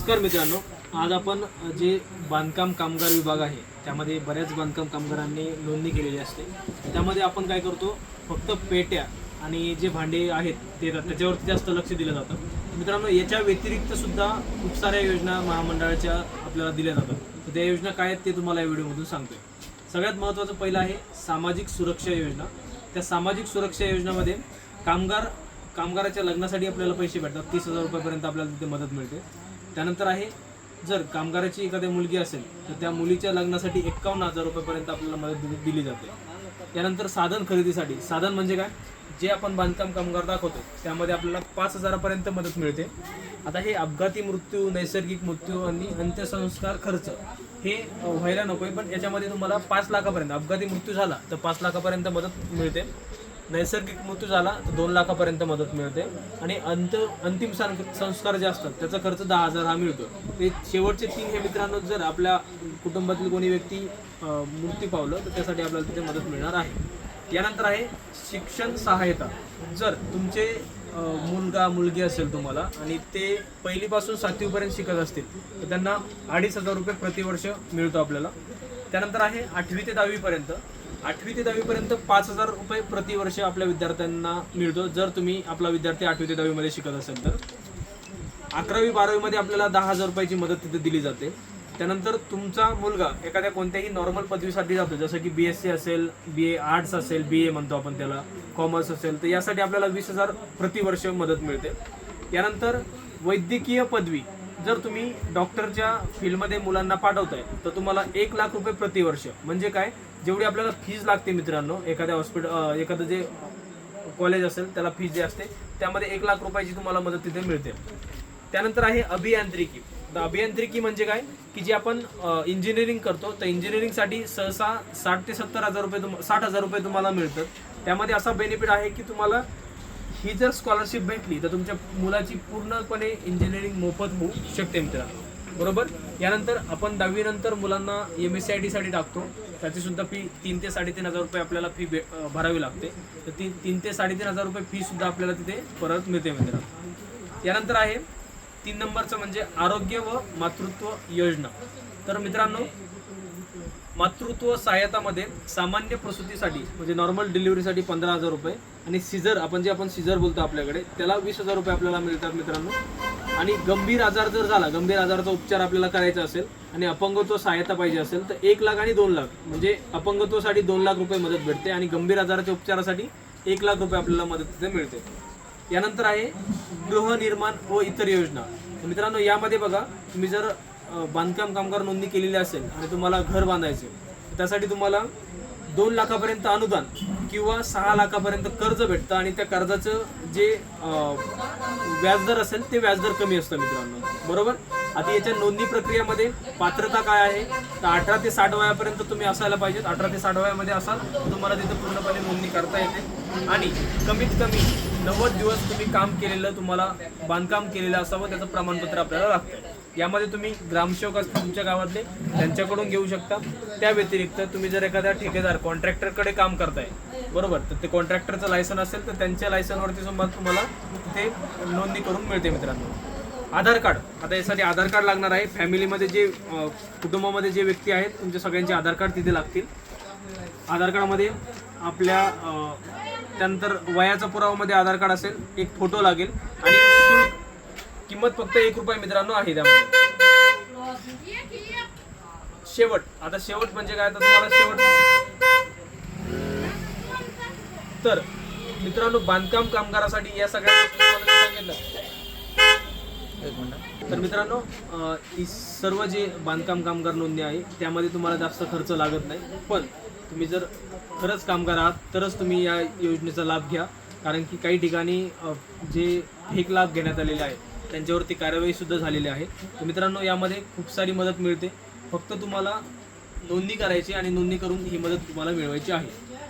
नमस्कार मित्रांनो आज आपण जे बांधकाम कामगार विभाग आहे त्यामध्ये बऱ्याच बांधकाम कामगारांनी नोंदणी केलेली असते. त्यामध्ये आपण काय करतो फक्त पेट्या आणि जे भांडे आहेत ते त्याच्यावरती जास्त लक्ष दिलं जातं. मित्रांनो याच्या व्यतिरिक्त सुद्धा खूप साऱ्या योजना महामंडळाच्या आपल्याला दिल्या जातात. तर त्या योजना काय आहेत ते तुम्हाला या व्हिडिओमधून सांगतोय. सगळ्यात महत्त्वाचं पहिलं आहे सामाजिक सुरक्षा योजना. त्या सामाजिक सुरक्षा योजनेमध्ये कामगार कामगाराच्या लग्नासाठी आपल्याला पैसे भेटतात. तीस हजार रुपयापर्यंत आपल्याला तिथे मदत मिळते. त्यानंतर आहे जर कामगाराची एखाद्या मुलगी असेल तर त्या मुलीच्या लग्नासाठी एक्कावन्न हजार रुपयापर्यंत आपल्याला मदत दिली- जाते. त्यानंतर साधन खरेदीसाठी. साधन म्हणजे काय? जे आपण बांधकाम कामगार दाखवतो त्यामध्ये आपल्याला पाच हजारापर्यंत मदत मिळते. आता हे अपघाती मृत्यू नैसर्गिक मृत्यू आणि अंत्यसंस्कार खर्च हे व्हायला नको आहे पण याच्यामध्ये तुम्हाला पाच लाखापर्यंत अपघाती मृत्यू झाला तर पाच लाखापर्यंत मदत मिळते. नैसर्गिक मृत्यू झाला तर दोन लाखापर्यंत मदत मिळते. आणि अंत अंतिम सं- संस्कार जे असतात त्याचा खर्च दहा हजार हा मिळतो. ते शेवटचे तीन हे मित्रांनो जर आपल्या कुटुंबातील कोणी व्यक्ती मृत्यू पावलं तर त्यासाठी आपल्याला तिथे मदत मिळणार आहे. यानंतर आहे शिक्षण सहायता. जर तुमचे मुलगा मुलगी असेल तुम्हाला आणि ते पहिलीपासून सातवीपर्यंत शिकत असतील तर त्यांना अडीच हजार रुपये प्रतिवर्ष मिळतो आपल्याला. त्यानंतर आहे आठवी ते दहावीपर्यंत. आठवी ते दहावीपर्यंत पाच हजार रुपये प्रतिवर्ष आपल्या विद्यार्थ्यांना मिळतो. जर तुम्ही आपला विद्यार्थी आठवी ते दहावीमध्ये शिकत असेल तर. अकरावी बारावीमध्ये आपल्याला दहा हजार रुपयाची मदत तिथे दिली जाते. त्यानंतर तुमचा मुलगा एखाद्या कोणत्याही नॉर्मल पदवीसाठी जातो. जसं की बी एस सी असेल बी ए आर्ट्स असेल बी ए म्हणतो आपण त्याला. कॉमर्स असेल तर यासाठी आपल्याला वीस हजार प्रतिवर्ष मदत मिळते. यानंतर वैद्यकीय पदवी. जर तुम्ही डॉक्टरच्या फील्डमध्ये मुलांना पाठवताय तर तुम्हाला एक लाख रुपये प्रतिवर्ष. म्हणजे काय? जेवढी आपल्याला फीज लागते मित्रांनो एखाद्या हॉस्पिटल एखादं जे कॉलेज असेल त्याला फीज जे असते त्यामध्ये एक लाख रुपयाची तुम्हाला मदत तिथे मिळते. त्यानंतर आहे अभियांत्रिकी. तर अभियांत्रिकी म्हणजे काय? की जे आपण इंजिनिअरिंग करतो तर इंजिनिअरिंगसाठी सहसा साठ ते सत्तर हजार रुपये तुम साठ हजार रुपये तुम्हाला मिळतात. त्यामध्ये असा बेनिफिट आहे की तुम्हाला ही जर स्कॉलरशिप भेटली तर तुमच्या मुलाची पूर्णपणे इंजिनिअरिंग मोफत होऊ शकते मित्रांनो बरोबर? यानंतर आपण दहावीनंतर मुलांना एम एस सी आय डीसाठी टाकतो. त्याची सुद्धा फी तीन ते साडेतीन हजार रुपये आपल्याला फी भे भरावी लागते. तर ती तीन ते साडेतीन हजार रुपये फीसुद्धा आपल्याला तिथे परत मिळते मित्रांनो यानंतर आहे तीन नंबरचं म्हणजे आरोग्य व मातृत्व योजना. तर मित्रांनो मातृत्व सहायतामध्ये सामान्य प्रसूतीसाठी म्हणजे नॉर्मल डिलिव्हरीसाठी पंधरा हजार रुपये आणि सिझर आपण जे आपण सिझर बोलतो आपल्याकडे त्याला वीस हजार रुपये आपल्याला मिळतात मित्रांनो. आणि गंभीर आजार जर झाला गंभीर आजाराचा उपचार आपल्याला करायचा असेल आणि अपंगत्व सहायता पाहिजे असेल तर एक लाख आणि दोन लाख म्हणजे अपंगत्वासाठी दोन लाख रुपये मदत भेटते आणि गंभीर आजाराच्या उपचारासाठी एक लाख रुपये आपल्याला मदत तिथे मिळते. यानंतर आहे गृहनिर्माण व इतर योजना. मित्रांनो यामध्ये बघा तुम्ही जर बांधकाम कामगार नोंदणी केलेली असेल आणि तुम्हाला घर बांधायचे त्यासाठी तुम्हाला दोन लाखापर्यंत अनुदान किंवा सहा लाखापर्यंत कर्ज भेटतं आणि त्या कर्जाचं जे व्याजदर असेल ते व्याजदर कमी असतं मित्रांनो. बरोबर? आता याच्या नोंदणी प्रक्रियेमध्ये पात्रता काय आहे? तर अठरा ते साठ वयापर्यंत तुम्ही असायला पाहिजेत. अठरा ते साठ वयामध्ये असाल तर तुम्हाला तिथं पूर्णपणे नोंदणी करता येते. आणि कमीत कमी नव्वद दिवस तुम्ही काम केलेलं तुम्हाला बांधकाम केलेलं असावं त्याचं प्रमाणपत्र आपल्याला लागतं. यामध्ये तुम्ही ग्रामसेवक असतील तुमच्या गावातले त्यांच्याकडून घेऊ शकता. त्या व्यतिरिक्त तुम्ही जर एखाद्या ठेकेदार कॉन्ट्रॅक्टरकडे काम करताय बरोबर? तर ते कॉन्ट्रॅक्टरचं लायसन असेल तर त्यांच्या लायसनवरती सुद्धा तुम्हाला तिथे नोंदणी करून मिळते मित्रांनो. आधार कार्ड. आता यासाठी आधार कार्ड लागणार आहे. फॅमिलीमध्ये जे कुटुंबामध्ये जे व्यक्ती आहेत तुमच्या सगळ्यांचे आधार कार्ड तिथे लागतील. आधार कार्डमध्ये आपल्या त्यानंतर वयाचा पुरावामध्ये आधार कार्ड असेल एक फोटो लागेल. आणि शुल्क किंमत फक्त एक रुपये मित्रांनो आहे त्यामध्ये. शेवट आता शेवट म्हणजे काय? आता तुम्हाला शेवट तर मित्रांनो बांधकाम कामगारासाठी या सगळ्या सांगितलं तर मित्रांनो ही सर्व जे बांधकाम कामगार नोंदणी आहे त्यामध्ये तुम्हाला जास्त खर्च लागत नाही. पण तुम्ही जर खरंच कामगार आहात तरच तुम्ही या योजनेचा लाभ घ्या. कारण की काही ठिकाणी जे फेक लाभ घेण्यात आलेले आहे त्यांच्यावरती कारवाईसुद्धा झालेली आहे. तर मित्रांनो यामध्ये खूप सारी मदत मिळते. फक्त तुम्हाला नोंदणी करायची आणि नोंदणी करून ही मदत तुम्हाला मिळवायची आहे.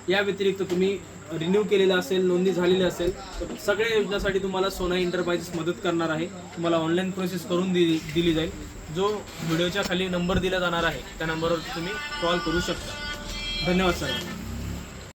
या व्यतिरिक्त तुम्ही रिन्यू केलेलं असेल नोंदणी झालेली असेल तर सगळ्या योजनासाठी तुम्हाला सोना एंटरप्राइजेस मदत करणार आहे. तुम्हाला ऑनलाईन प्रोसेस करून दिली दिली जाईल. जो व्हिडिओच्या खाली नंबर दिला जाणार आहे त्या नंबरवर तुम्ही कॉल करू शकता. धन्यवाद सर.